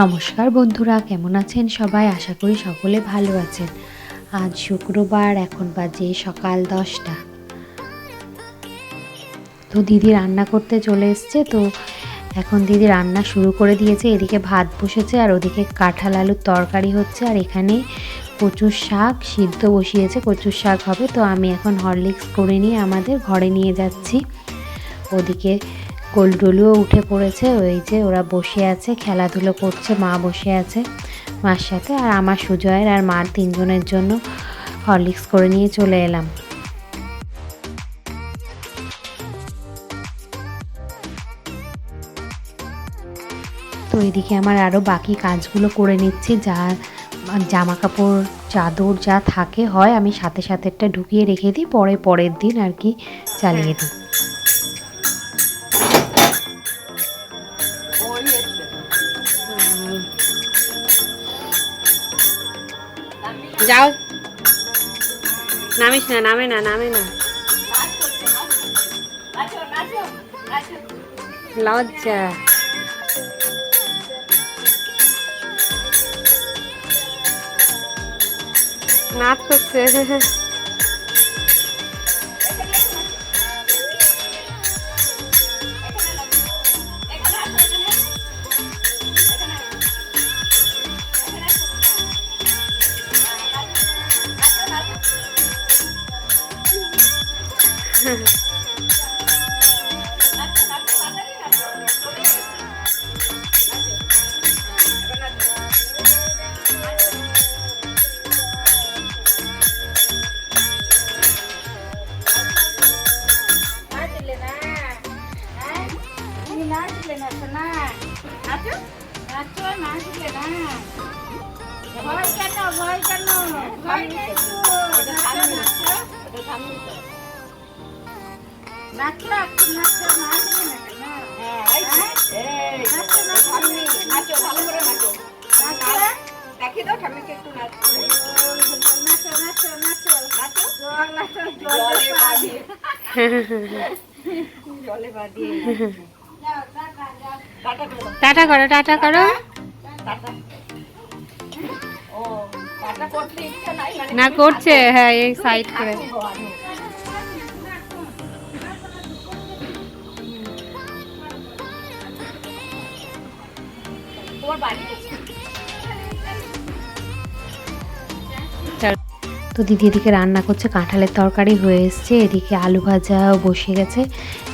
নমস্কার বন্ধুরা, কেমন আছেন সবাই? আশা করি সকলে ভালো আছেন। আজ শুক্রবার, এখন বাজে সকাল দশটা। তো দিদি রান্না করতে চলে এসছে, তো এখন দিদি রান্না শুরু করে দিয়েছে। এদিকে ভাত বসেছে আর ওদিকে কাঁঠাল আলুর তরকারি হচ্ছে। আর এখানে কচুর শাক সিদ্ধ বসিয়েছে, কচুর শাক হবে। তো আমি এখন হরলিক্স করে নিয়ে আমাদের ঘরে নিয়ে যাচ্ছি। ওদিকে গোলডুলিও উঠে পড়েছে, ওই যে ওরা বসে আছে, খেলাধুলো করছে, মা বসে আছে মার সাথে, আর আমার সুজয়ের আর মার তিনজনের জন্য হরলিক্স করে নিয়ে চলে এলাম। তো এদিকে আমার আরও বাকি কাজগুলো করে নিচ্ছি, যা জামা কাপড় চাদর যা থাকে হয়, আমি সাথে সাথে একটা ঢুকিয়ে রেখে দিই, পরে পরের দিন আর কি চালিয়ে দিই। যাও। নামিস না নামে না নামে না। লজ্জা। নাচ করছে। ভয় কেন ভয় কেন ভয় নেই তো নাচো নাচো নাচো একটু নাচো নাচলে না কেন নাচো নাচো নাচো ভালো করে। নাচো নাচো দেখিয়ে দাও ঠাম্মিকে একটু নাচ নাচো নাচো নাচো নাচো জল নাচো জলে বাঁধিয়ে জলে বাঁধিয়ে টাটা করে টাটা করো মানে না করছে হ্যাঁ এই সাইড করে। তো দিদি এদিকে রান্না করছে, কাঁঠালের তরকারি হয়ে এসছে। এদিকে আলু ভাজাও বসে গেছে।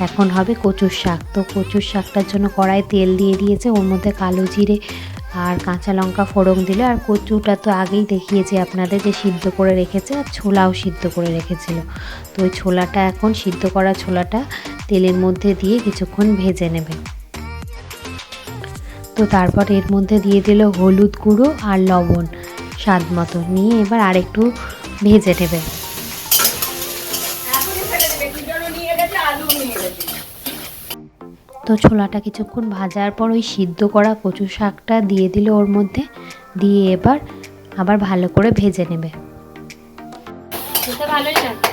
এখন হবে কচুর শাক। তো কচুর শাকটার জন্য কড়াই তেল দিয়ে দিয়েছে। ওর মধ্যে কালো জিরে আর কাঁচা লঙ্কা ফোড়ন দিলে। আর কচুটা তো আগেই দেখিয়েছি আপনাদের যে সিদ্ধ করে রেখেছে, আর ছোলাও সিদ্ধ করে রেখেছিল। তো ওই ছোলাটা এখন সিদ্ধ করা ছোলাটা তেলের মধ্যে দিয়ে কিছুক্ষণ ভেজে নেবে। তো তারপর এর মধ্যে দিয়ে দিল হলুদ গুঁড়ো আর লবণ স্বাদ মতো। নিয়ে এবার আরেকটু ভেজে নেবে। তো ছোলাটা কিছুক্ষণ ভাজার পর ওই সিদ্ধ করা কচু শাকটা দিয়ে দিল ওর মধ্যে, দিয়ে এবার আবার ভালো করে ভেজে নেবে। ভালোই লাগে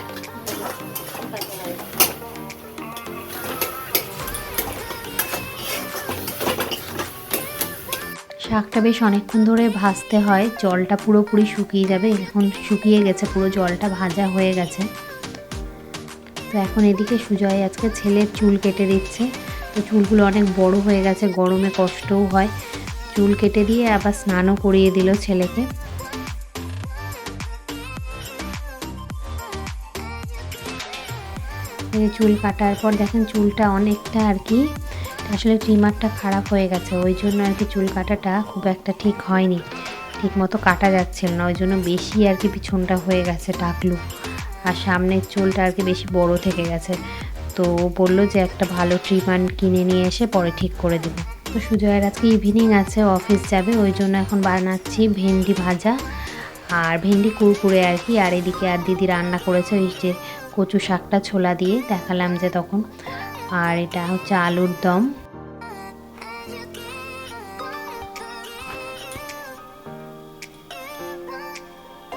শাকটা বেশ অনেকক্ষণ ধরে ভাজতে হয়, জলটা পুরোপুরি শুকিয়ে যাবে। এখন শুকিয়ে গেছে, পুরো জলটা ভাজা হয়ে গেছে। তো এখন এদিকে সুজয় আজকে ছেলের চুল কেটে দিচ্ছে। তো চুলগুলো অনেক বড় হয়ে গেছে, গরমে কষ্টও হয়। চুল কেটে দিয়ে আবার স্নানও করিয়ে দিল ছেলেকে। চুল কাটার পর দেখেন চুলটা অনেকটা আর কি আসলে ট্রিমারটা খারাপ হয়ে গেছে, ওই জন্য আর কি চুল কাটাটা খুব একটা ঠিক হয়নি। ঠিক মতো কাটা যাচ্ছিল না, ওই জন্য বেশি আর কি পিছনটা হয়ে গেছে টাকলু। আর সামনের চুলটা আর কি বেশি বড় থেকে গেছে। তো ও বলল যে একটা ভালো ট্রিটমেন্ট কিনে নিয়ে এসে পরে ঠিক করে দেবে। তো সুজয়ের আজকে ইভিনিং আছে অফিস যাবে, ওই জন্য এখন বানাচ্ছি ভেন্ডি ভাজা আর ভেন্ডি কুরকুরে আর কি। আর এদিকে আর দিদি রান্না করেছে ওই যে কচু শাকটা ছোলা দিয়ে, দেখালাম যে তখন। আর এটা হচ্ছে আলুর দম।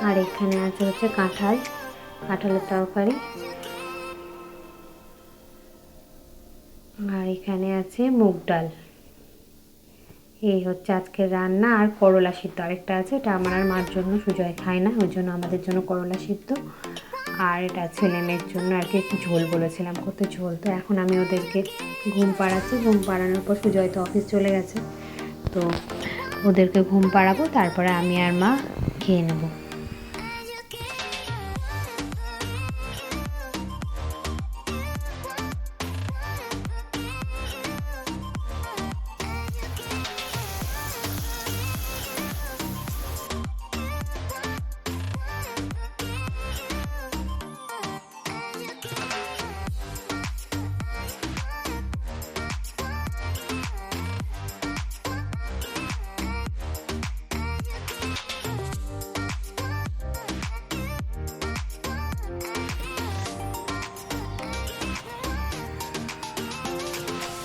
আর এখানে আছে হচ্ছে কাঁঠাল, কাঁঠালের তরকারি। আর এখানে আছে মুগ ডাল। এই হচ্ছে আজকের রান্না। আর করলা সিদ্ধ আরেকটা আছে, এটা আমার আর মার জন্য, সুজয় খায় না, ওই জন্য আমাদের জন্য করলা সিদ্ধ। আর এটা ছেলে মেয়ের জন্য আর কি, একটু ঝোল বলেছিলাম করতে ঝোল। তো এখন আমি ওদেরকে ঘুম পাড়াচ্ছি, ঘুম পাড়ানোর পর সুজয় তো অফিস চলে গেছে। তো ওদেরকে ঘুম পাড়াবো, তারপরে আমি আর মা খেয়ে নেব।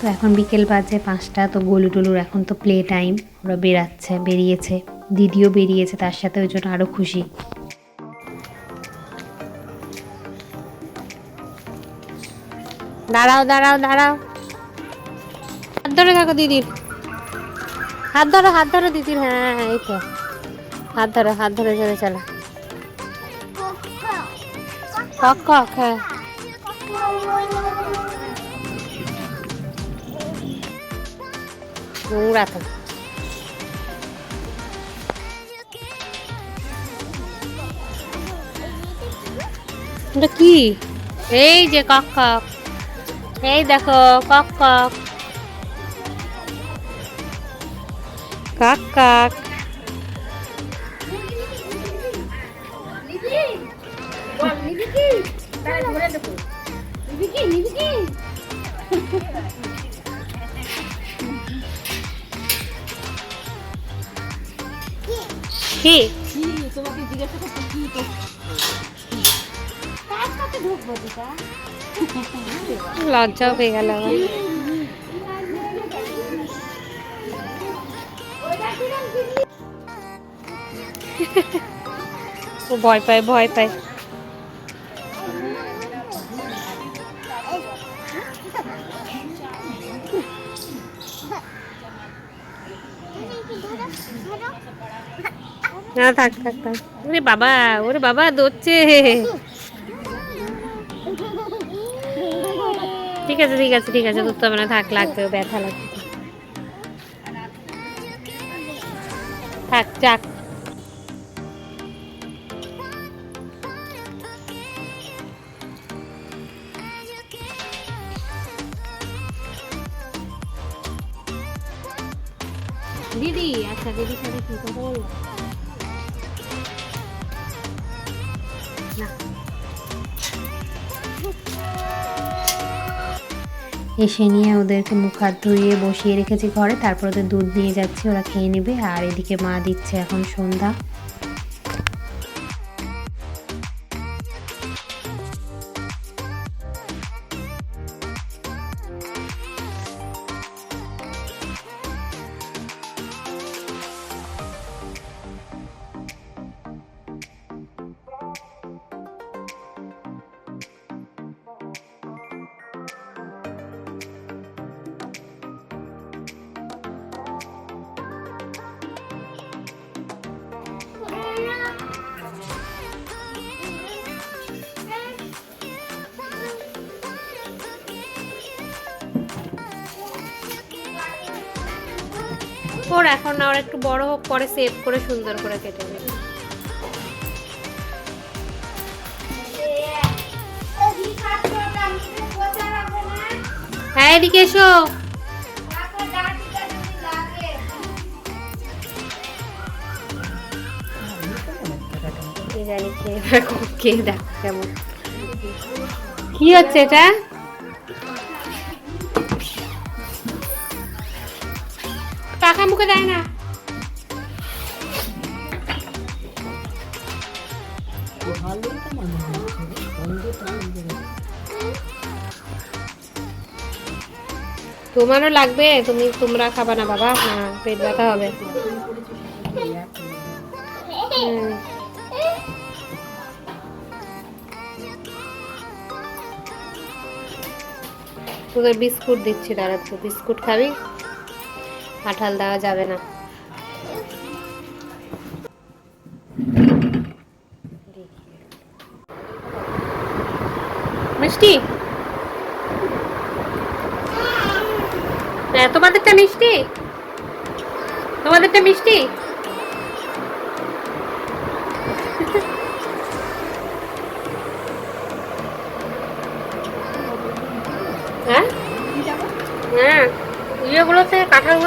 তো এখন বিকেল বাজে পাঁচটা, তো গোলু টুলুর এখন তো প্লে টাইম ওরা বেরাচ্ছে বেরিয়েছে। দিদিও বেরিয়েছে, তার সাথে ওই জন্য আরও খুশি। দাঁড়াও দাঁড়াও দাঁড়াও। হাত ধরে থাকো দিদির। হাত ধরো হাত ধরো দিদির। হ্যাঁ এই তো। হাত ধরো, হাত ধরে ধরে, চলো। কক কক হ্যাঁ। নোংরা তো এটা কি? এই যে কক কক। এই দেখো, কক কক। কাক কাক। নিবি কি? কি লজ্জাও পেয়ে গেল ও ভয় পায় ভয় পায়। না থাক থাক থাক। ওরে বাবা ওরে বাবা দৌড়ছে ঠিক আছে ঠিক আছে ঠিক আছে, ধরতে হবে না, থাক, লাগবে, ব্যথা লাগবে। থাক, যাক। দিদি আচ্ছা দিদির সাথে কি কথা বলব এসে নিয়ে ওদেরকে মুখ হাত ধুয়ে বসিয়ে রেখেছি ঘরে। তারপর ওদের দুধ নিয়ে যাচ্ছি, ওরা খেয়ে নেবে। আর এদিকে মা দিচ্ছে এখন সন্ধ্যা। ওর এখন ওর একটু বড় হোক, পরে সেভ করে সুন্দর করে কেটে দেবে হ্যাঁ এদিকে এসো। জানি কে কে দেখ কেমন। কি হচ্ছে এটা? দেয় না। তোমারও লাগবে, তুমি, তোমরা খাবা না বাবা। হ্যাঁ পেট ব্যথা হবে। তোদের বিস্কুট দিচ্ছি, দাঁড়াচ্ছ। বিস্কুট খাবি? কাঁঠাল দেওয়া যাবে না। মিষ্টি? হ্যাঁ তোমাদেরটা মিষ্টি? তোমাদেরটা মিষ্টি?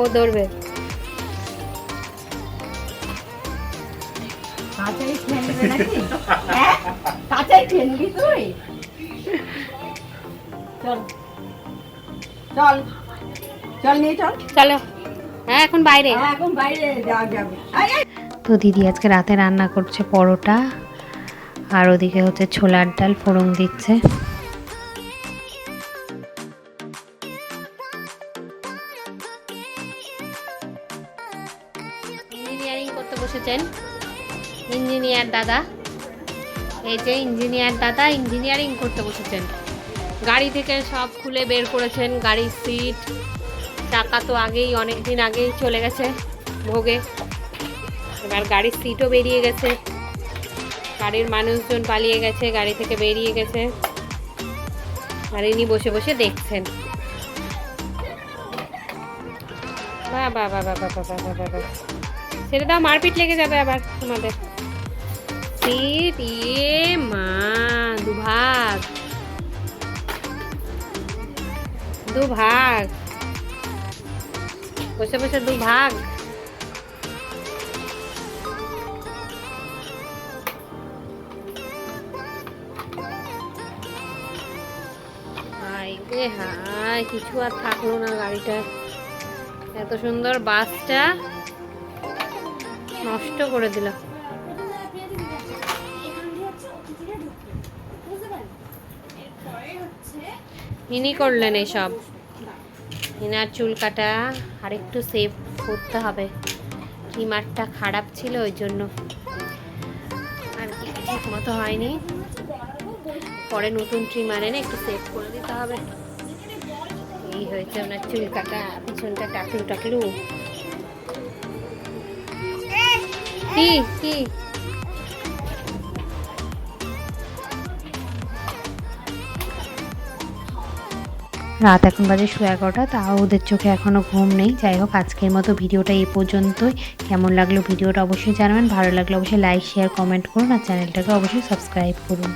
ও ধরবে। কাঁচাই খেয়ে নাকি? হ্যাঁ? কাঁচাই খেয়ে তুই? চল। চল। চল নিয়ে চল। চলো। হ্যাঁ এখন বাইরে। হ্যাঁ, এখন বাইরে। যাওয়া যাবে আয়, আয়। তো দিদি আজকে রাতে রান্না করছে পরোটা আর ওদিকে হচ্ছে ছোলার ডাল ফোড়ন দিচ্ছে। দাদা। এই যে ইঞ্জিনিয়ার দাদা ইঞ্জিনিয়ারিং করতে বসেছেন। গাড়ি থেকে সব খুলে বের করেছেন, গাড়ির সিট চাকা তো আগেই অনেক দিন আগেই চলে গেছে ভোগে। এবার গাড়ির সিটও বেরিয়ে গেছে। গাড়ির মানুষজন পালিয়ে গেছে, গাড়ি থেকে বেরিয়ে গেছে। আর ইনি বসে বসে দেখছেন। বাহ বাহ বাহ বাহ বাহ বাহ বাহ বাহ। ছেড়ে দাও, মারপিট লেগে যাবে আবার তোমাদের। সিট ইয়ে মা, দুভাগ। দুভাগ। বসে বসে, দুভাগ। হাই রে হাই কিছু আর থাকল না গাড়িটা এত সুন্দর বাসটা নষ্ট করে দিল ইনি করলেন এসব। ইনার চুল কাটা আরেকটু সেভ করতে হবে। ট্রিমারটা খারাপ ছিল ওই জন্য। আর কি ঠিক মতো হয়নি। পরে নতুন ট্রিমার এনে একটু সেভ করে দিতে হবে। এই হয়েছে ওনার চুল কাটা, পিছনটা টাকলু টাকলু। কি কি? রাত এখন বাজে শো এগারোটা তাও ওদের চোখে এখনও ঘুম নেই। যাই হোক, আজকের মতো ভিডিওটা এ পর্যন্তই। কেমন লাগল ভিডিওটা অবশ্যই জানাবেন। ভালো লাগলে অবশ্যই লাইক শেয়ার কমেন্ট করুন আর চ্যানেলটাকে অবশ্যই সাবস্ক্রাইব করুন।